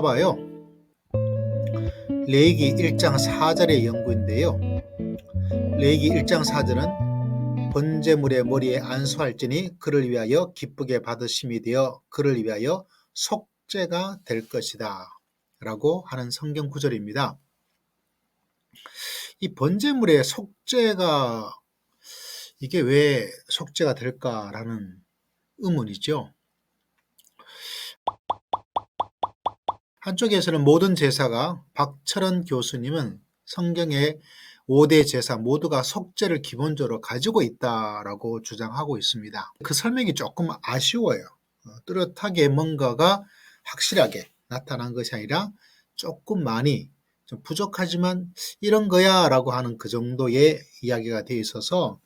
복잡해요. 레이기 1장 4절의 연구인데요. 레이기 1장 4절은 번제물의 머리에 안수할지니 그를 위하여 기쁘게 받으심이 되어 그를 위하여 속죄가 될 것이다. 라고 하는 성경 구절입니다. 이 번제물의 속죄가 이게 왜 속죄가 될까라는 의문이죠. 한쪽에서는 모든 제사가 박철원 교수님은 성경의 5대 제사 모두가 속죄를 기본적으로 가지고 있다라고 주장하고 있습니다. 그 설명이 조금 아쉬워요. 어, 뚜렷하게 뭔가가 확실하게 나타난 것이 아니라 조금 많이 좀 부족하지만 이런 거야 라고 하는 그 정도의 이야기가 되어 있어서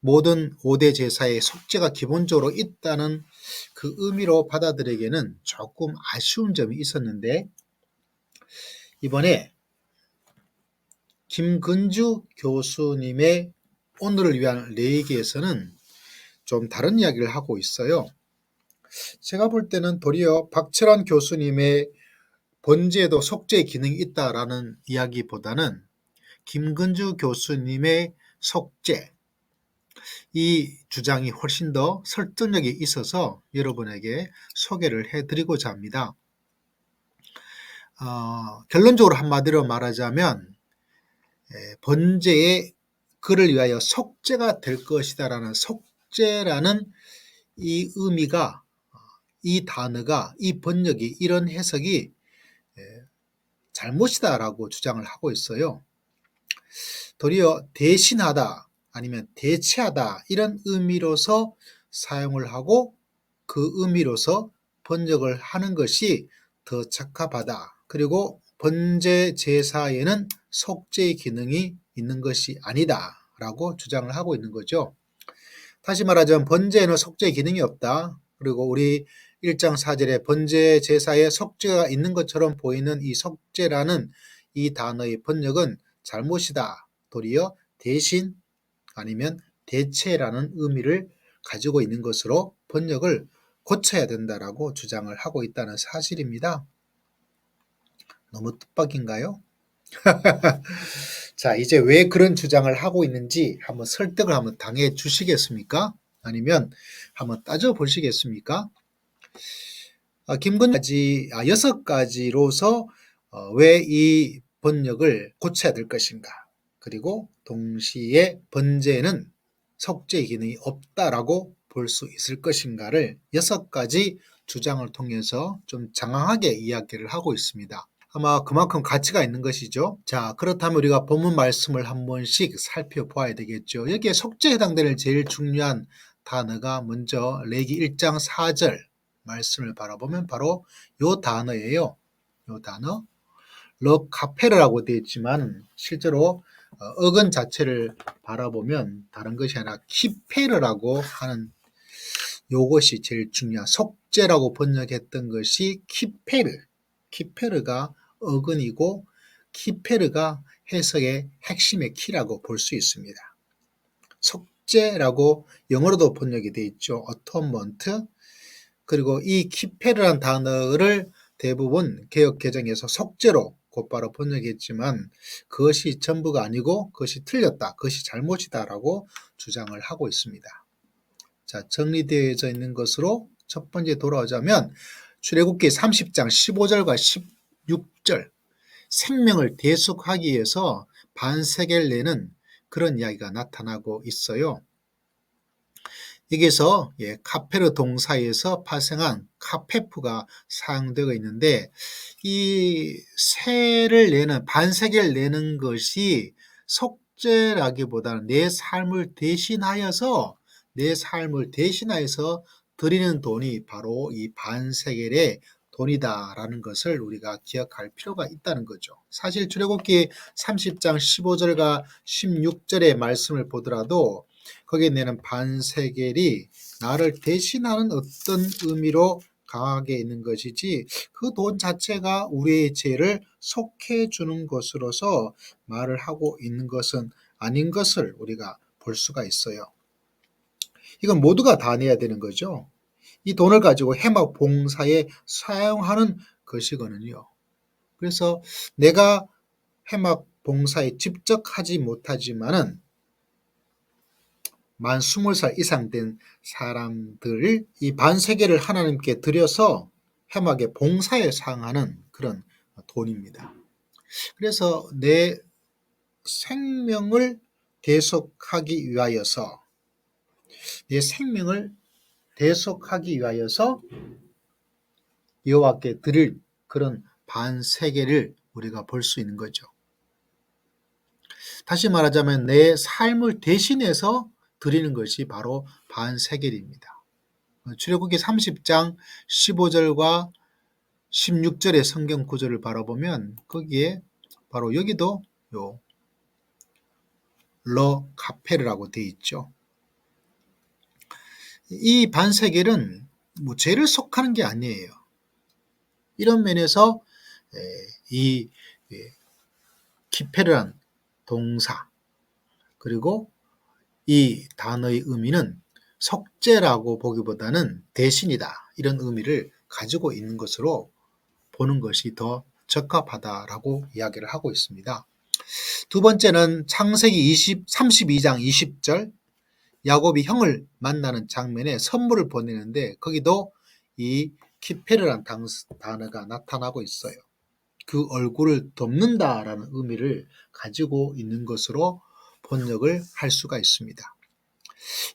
모든 5대 제사의 속죄가 기본적으로 있다는 그 의미로 받아들이기에는 조금 아쉬운 점이 있었는데 이번에 김근주 교수님의 오늘을 위한 레이기에서는 좀 다른 이야기를 하고 있어요. 제가 볼 때는 도리어 박철환 교수님의 번제에도 속죄의 기능이 있다라는 이야기보다는 김근주 교수님의 속죄, 이 주장이 훨씬 더 설득력이 있어서 여러분에게 소개를 해드리고자 합니다. 어, 결론적으로 한마디로 말하자면 에, 번제의 그를 위하여 속죄가 될 것이다라는 속죄라는 이 의미가 이 단어가 이 번역이 이런 해석이 잘못이다라고 주장을 하고 있어요. 도리어 대신하다 아니면 대체하다 이런 의미로서 사용을 하고 그 의미로서 번역을 하는 것이 더 적합하다. 그리고 번제 제사에는 속죄의 기능이 있는 것이 아니다. 라고 주장을 하고 있는 거죠. 다시 말하자면 번제에는 속죄의 기능이 없다. 그리고 우리 1장 4절에 번제 제사에 속죄가 있는 것처럼 보이는 이 속죄라는 이 단어의 번역은 잘못이다. 도리어 대신 아니면 대체라는 의미를 가지고 있는 것으로 번역을 고쳐야 된다라고 주장을 하고 있다는 사실입니다. 너무 뜻밖인가요? 자, 이제 왜 그런 주장을 하고 있는지 한번 설득을 한번 당해 주시겠습니까? 아니면 한번 따져 보시겠습니까? 아, 김근까지 아, 여섯 가지로서 어, 왜 이 번역을 고쳐야 될 것인가? 그리고 동시에 번제는 속죄 기능이 없다라고 볼 수 있을 것인가를 여섯 가지 주장을 통해서 좀 장황하게 이야기를 하고 있습니다. 아마 그만큼 가치가 있는 것이죠. 자, 그렇다면 우리가 본문 말씀을 한 번씩 살펴보아야 되겠죠. 여기에 속죄에 해당되는 제일 중요한 단어가 먼저 레기 1장 4절 말씀을 바라보면 바로 요 단어예요. 요 단어. 럭카페르라고 되어 있지만 실제로 어, 어근 자체를 바라보면 다른 것이 아니라 키페르라고 하는 요것이 제일 중요한 속죄라고 번역했던 것이 키페르. 키페르가 어근이고 키페르가 해석의 핵심의 키라고 볼 수 있습니다. 속죄라고 영어로도 번역이 되어 있죠. 어토먼트. 그리고 이 키페르란 단어를 대부분 개혁 개정에서 속죄로 곧바로 번역했지만 그것이 전부가 아니고 그것이 틀렸다. 그것이 잘못이다라고 주장을 하고 있습니다. 자, 정리되어져 있는 것으로 첫 번째 돌아오자면 출애굽기 30장 15절과 16절 생명을 대속하기 위해서 반세계를 내는 그런 이야기가 나타나고 있어요. 여기서 예, 카페르 동사에서 발생한 카페프가 사용되고 있는데 이 세를 내는 반세계를 내는 것이 속죄라기보다는 내 삶을 대신하여서 내 삶을 대신하여서 드리는 돈이 바로 이 반세겔의 돈이다라는 것을 우리가 기억할 필요가 있다는 거죠. 사실 출애굽기 30장 15절과 16절의 말씀을 보더라도 거기에 내는 반세겔이 나를 대신하는 어떤 의미로 강하게 있는 것이지 그 돈 자체가 우리의 죄를 속해 주는 것으로서 말을 하고 있는 것은 아닌 것을 우리가 볼 수가 있어요. 이건 모두가 다 내야 되는 거죠. 이 돈을 가지고 해막 봉사에 사용하는 것이거든요. 그래서 내가 해막 봉사에 직접 하지 못하지만은 만 20살 이상 된 사람들 이 반세계를 하나님께 드려서 해막의 봉사에 사용하는 그런 돈입니다. 그래서 내 생명을 대속하기 위하여서 내 생명을 대속하기 위하여서 여호와께 드릴 그런 반세계를 우리가 볼 수 있는 거죠. 다시 말하자면 내 삶을 대신해서 드리는 것이 바로 반세겔입니다. 출애굽기 30장 15절과 16절의 성경 구절을 바라보면 거기에 바로 여기도 요 러 카페르라고 되어 있죠. 이 반세겔은 뭐 죄를 속하는 게 아니에요. 이런 면에서 이 키페르란 동사 그리고 이 단어의 의미는 속죄라고 보기보다는 대신이다 이런 의미를 가지고 있는 것으로 보는 것이 더 적합하다라고 이야기를 하고 있습니다. 두 번째는 창세기 20, 32장 20절 야곱이 형을 만나는 장면에 선물을 보내는데 거기도 이 키페르란 단어가 나타나고 있어요. 그 얼굴을 덮는다라는 의미를 가지고 있는 것으로 번역을 할 수가 있습니다.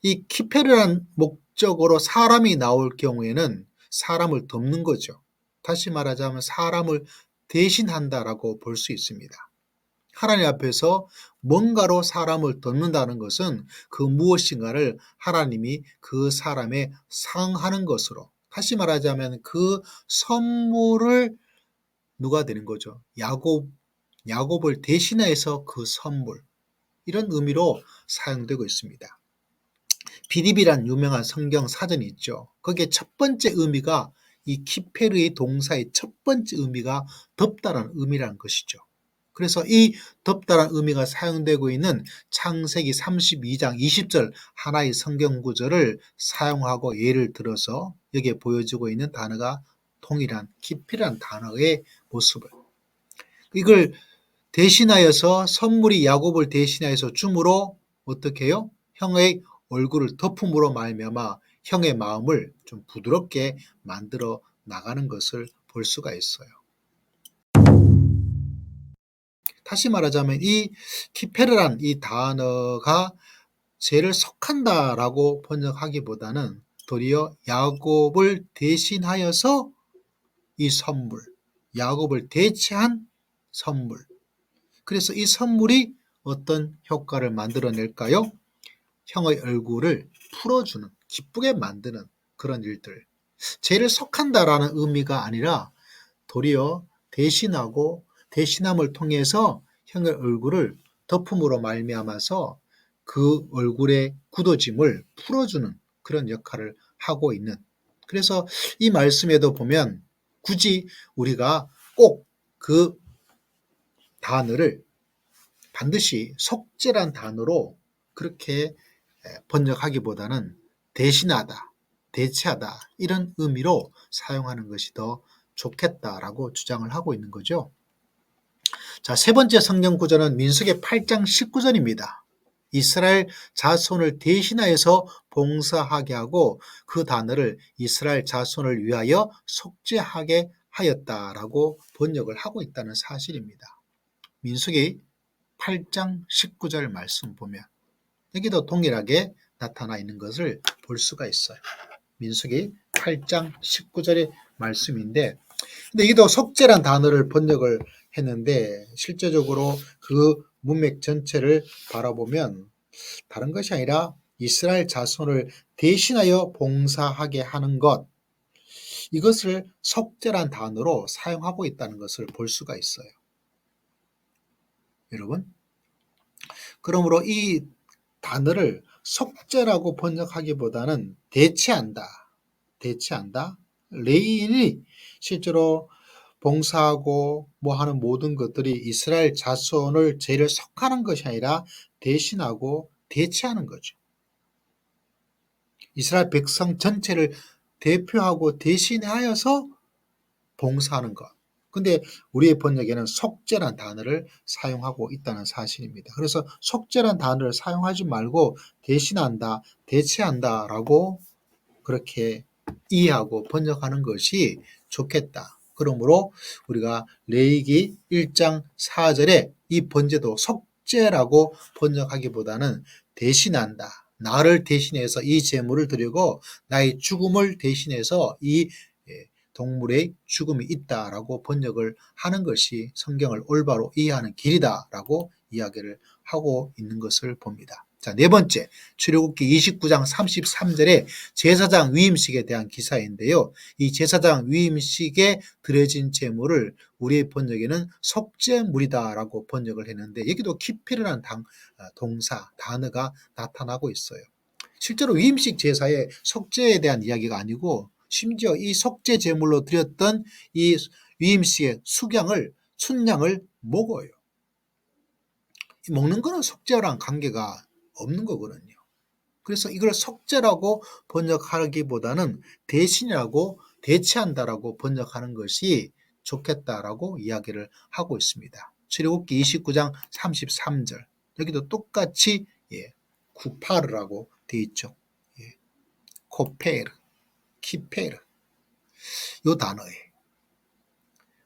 이 키페르란 목적으로 사람이 나올 경우에는 사람을 덮는 거죠. 다시 말하자면 사람을 대신한다라고 볼 수 있습니다. 하나님 앞에서 뭔가로 사람을 덮는다는 것은 그 무엇인가를 하나님이 그 사람에 상하는 것으로 다시 말하자면 그 선물을 누가 되는 거죠? 야곱 야곱을 대신해서 그 선물 이런 의미로 사용되고 있습니다. 비디비란 유명한 성경 사전이 있죠. 거기에 첫 번째 의미가 이 키페르의 동사의 첫 번째 의미가 덥다라는 의미라는 것이죠. 그래서 이 덥다란 의미가 사용되고 있는 창세기 32장 20절 하나의 성경 구절을 사용하고 예를 들어서 여기에 보여지고 있는 단어가 통일한 키피란 단어의 모습을 이걸 대신하여서 선물이 야곱을 대신하여서 줌으로 어떻게 해요? 형의 얼굴을 덮음으로 말미암아 형의 마음을 좀 부드럽게 만들어 나가는 것을 볼 수가 있어요. 다시 말하자면 이 키페르란 이 단어가 죄를 속한다라고 번역하기보다는 도리어 야곱을 대신하여서 이 선물, 야곱을 대체한 선물. 그래서 이 선물이 어떤 효과를 만들어낼까요? 형의 얼굴을 풀어주는, 기쁘게 만드는 그런 일들. 죄를 속한다라는 의미가 아니라 도리어 대신하고 대신함을 통해서 형의 얼굴을 덮음으로 말미암아서 그 얼굴의 굳어짐을 풀어주는 그런 역할을 하고 있는. 그래서 이 말씀에도 보면 굳이 우리가 꼭그 단어를 반드시 속죄란 단어로 그렇게 번역하기보다는 대신하다, 대체하다 이런 의미로 사용하는 것이 더 좋겠다라고 주장을 하고 있는 거죠. 자, 세 번째 성경 구절은 민수기 8장 19절입니다. 이스라엘 자손을 대신하여서 봉사하게 하고 그 단어를 이스라엘 자손을 위하여 속죄하게 하였다라고 번역을 하고 있다는 사실입니다. 민수기 8장 19절 말씀 보면 여기도 동일하게 나타나 있는 것을 볼 수가 있어요. 민수기 8장 19절의 말씀인데 근데 이도 속죄란 단어를 번역을 했는데 실제적으로 그 문맥 전체를 바라보면 다른 것이 아니라 이스라엘 자손을 대신하여 봉사하게 하는 것 이것을 속죄란 단어로 사용하고 있다는 것을 볼 수가 있어요. 여러분 그러므로 이 단어를 속죄라고 번역하기보다는 대체한다. 대체한다. 레인이 실제로 봉사하고 뭐 하는 모든 것들이 이스라엘 자손을 죄를 속하는 것이 아니라 대신하고 대체하는 거죠. 이스라엘 백성 전체를 대표하고 대신하여서 봉사하는 것. 근데 우리의 번역에는 속죄란 단어를 사용하고 있다는 사실입니다. 그래서 속죄란 단어를 사용하지 말고 대신한다, 대체한다라고 그렇게 이해하고 번역하는 것이 좋겠다. 그러므로 우리가 레이기 1장 4절에 이 번제도 속죄라고 번역하기보다는 대신한다. 나를 대신해서 이 제물을 드리고 나의 죽음을 대신해서 이 예, 동물의 죽음이 있다라고 번역을 하는 것이 성경을 올바로 이해하는 길이다라고 이야기를 하고 있는 것을 봅니다. 자, 네 번째, 출애굽기 29장 33절에 제사장 위임식에 대한 기사인데요. 이 제사장 위임식에 드려진 제물을 우리의 번역에는 속죄물이다라고 번역을 했는데 여기도 키피르란 당, 아, 동사, 단어가 나타나고 있어요. 실제로 위임식 제사에 속죄에 대한 이야기가 아니고 심지어 이 속죄 제물로 드렸던 이 위임식의 수량을 순량을 먹어요. 먹는 거는 속죄랑 관계가 없는 거거든요. 그래서 이걸 속죄라고 번역하기보다는 대신이라고 대체한다라고 번역하는 것이 좋겠다라고 이야기를 하고 있습니다. 출애굽기 29장 33절 여기도 똑같이 예, 쿠파르라고 되어 있죠. 예, 코페르, 키페르 요 단어에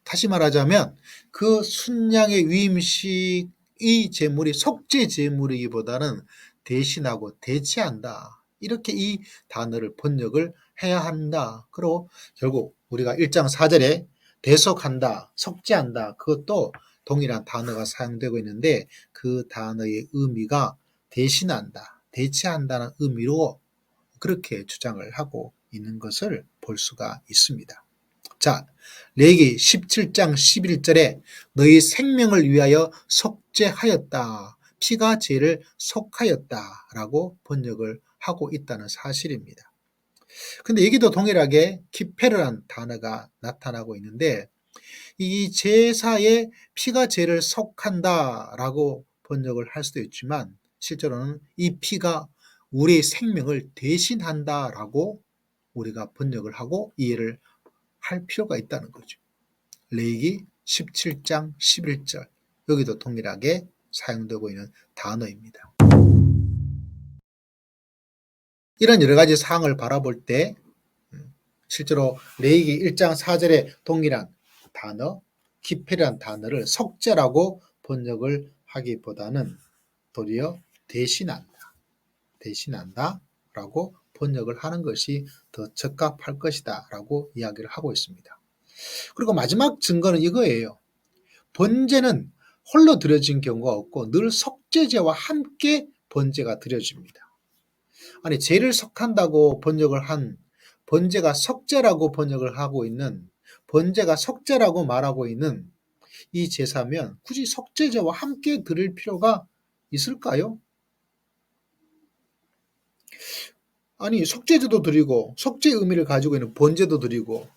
다시 말하자면 그 순양의 위임식 이 재물이 속죄 재물이기보다는 대신하고 대체한다. 이렇게 이 단어를 번역을 해야 한다. 그리고 결국 우리가 1장 4절에 대속한다, 속죄한다. 그것도 동일한 단어가 사용되고 있는데 그 단어의 의미가 대신한다, 대체한다는 의미로 그렇게 주장을 하고 있는 것을 볼 수가 있습니다. 자, 레기 17장 11절에 너희 생명을 위하여 속죄하였다. 피가 죄를 속하였다. 라고 번역을 하고 있다는 사실입니다. 근데 여기도 동일하게 키페르란 단어가 나타나고 있는데 이 제사에 피가 죄를 속한다 라고 번역을 할 수도 있지만 실제로는 이 피가 우리 생명을 대신한다 라고 우리가 번역을 하고 이해를 할 필요가 있다는 거죠. 레이기 17장 11절 여기도 동일하게 사용되고 있는 단어입니다. 이런 여러 가지 사항을 바라볼 때 음, 실제로 레이기 1장 4절에 동일한 단어, 기필이란 단어를 속죄라고 번역을 하기보다는 도리어 대신한다. 대신한다 라고 번역을 하는 것이 더 적합할 것이다 라고 이야기를 하고 있습니다. 그리고 마지막 증거는 이거예요. 번제는 홀로 드려진 경우가 없고 늘 속죄제와 함께 번제가 드려집니다. 아니 죄를 속한다고 번역을 한 번제가 속죄라고 번역을 하고 있는 번제가 속죄라고 말하고 있는 이 제사면 굳이 속죄제와 함께 드릴 필요가 있을까요? 아니 속죄제도 드리고 속죄 의미를 가지고 있는 번제도 드리고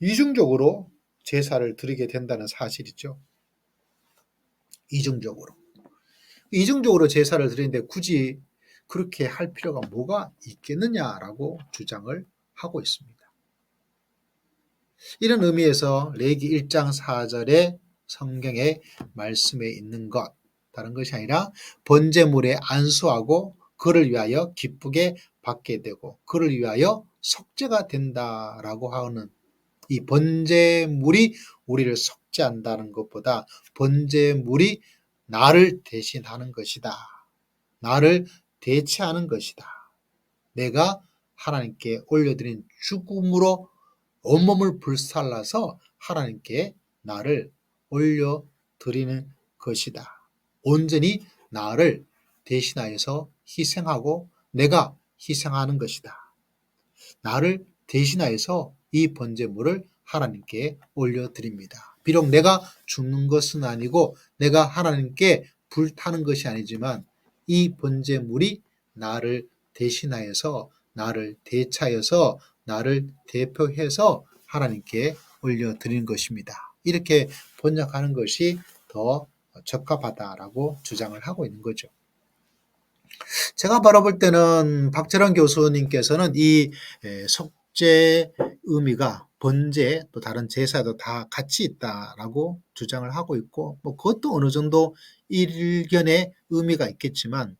이중적으로 제사를 드리게 된다는 사실이죠. 이중적으로. 이중적으로 제사를 드리는데 굳이 그렇게 할 필요가 뭐가 있겠느냐라고 주장을 하고 있습니다. 이런 의미에서 레기 1장 4절의 성경의 말씀에 있는 것 다른 것이 아니라 번제물에 안수하고 그를 위하여 기쁘게 받게 되고 그를 위하여 속죄가 된다라고 하는 이 번제물이 우리를 속죄한다는 것보다 번제물이 나를 대신하는 것이다. 나를 대체하는 것이다. 내가 하나님께 올려드린 죽음으로 온몸을 불살라서 하나님께 나를 올려드리는 것이다. 온전히 나를 대신하여서 희생하고 내가 희생하는 것이다. 나를 대신하여서 이 번제물을 하나님께 올려드립니다. 비록 내가 죽는 것은 아니고 내가 하나님께 불타는 것이 아니지만 이 번제물이 나를 대신하여서 나를 대차여서 나를 대표해서 하나님께 올려드리는 것입니다. 이렇게 번역하는 것이 더 적합하다라고 주장을 하고 있는 거죠. 제가 바라볼 때는 박철환 교수님께서는 이 속죄 의미가 번제 또 다른 제사도 다 같이 있다라고 주장을 하고 있고 뭐 그것도 어느 정도 일견의 의미가 있겠지만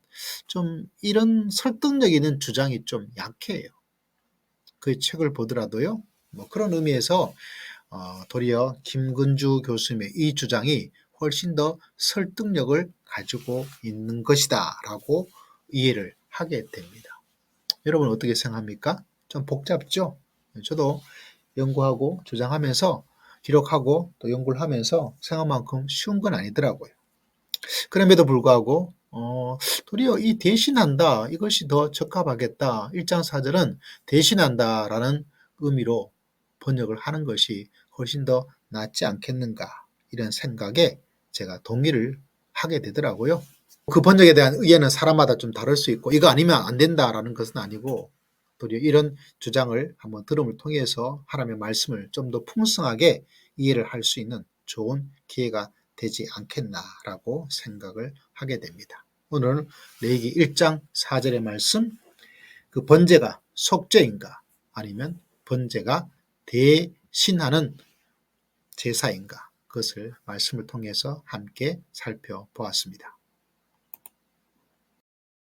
좀 이런 설득력 있는 주장이 좀 약해요. 그 책을 보더라도요. 뭐 그런 의미에서 어, 도리어 김근주 교수님의 이 주장이 훨씬 더 설득력을 가지고 있는 것이다라고 이해를 하게 됩니다. 여러분 어떻게 생각합니까? 좀 복잡죠? 저도 연구하고 주장하면서 기록하고 또 연구를 하면서 생각만큼 쉬운 건 아니더라고요. 그럼에도 불구하고 어, 도리어 이 대신한다 이것이 더 적합하겠다 1장 4절은 대신한다라는 의미로 번역을 하는 것이 훨씬 더 낫지 않겠는가 이런 생각에 제가 동의를 하게 되더라고요. 그 번역에 대한 의견은 사람마다 좀 다를 수 있고 이거 아니면 안 된다라는 것은 아니고 도리어 이런 주장을 한번 들음을 통해서 하나님의 말씀을 좀 더 풍성하게 이해를 할 수 있는 좋은 기회가 되지 않겠나라고 생각을 하게 됩니다. 오늘 레이기 1장 4절의 말씀 그 번제가 속죄인가 아니면 번제가 대신하는 제사인가 그것을 말씀을 통해서 함께 살펴보았습니다.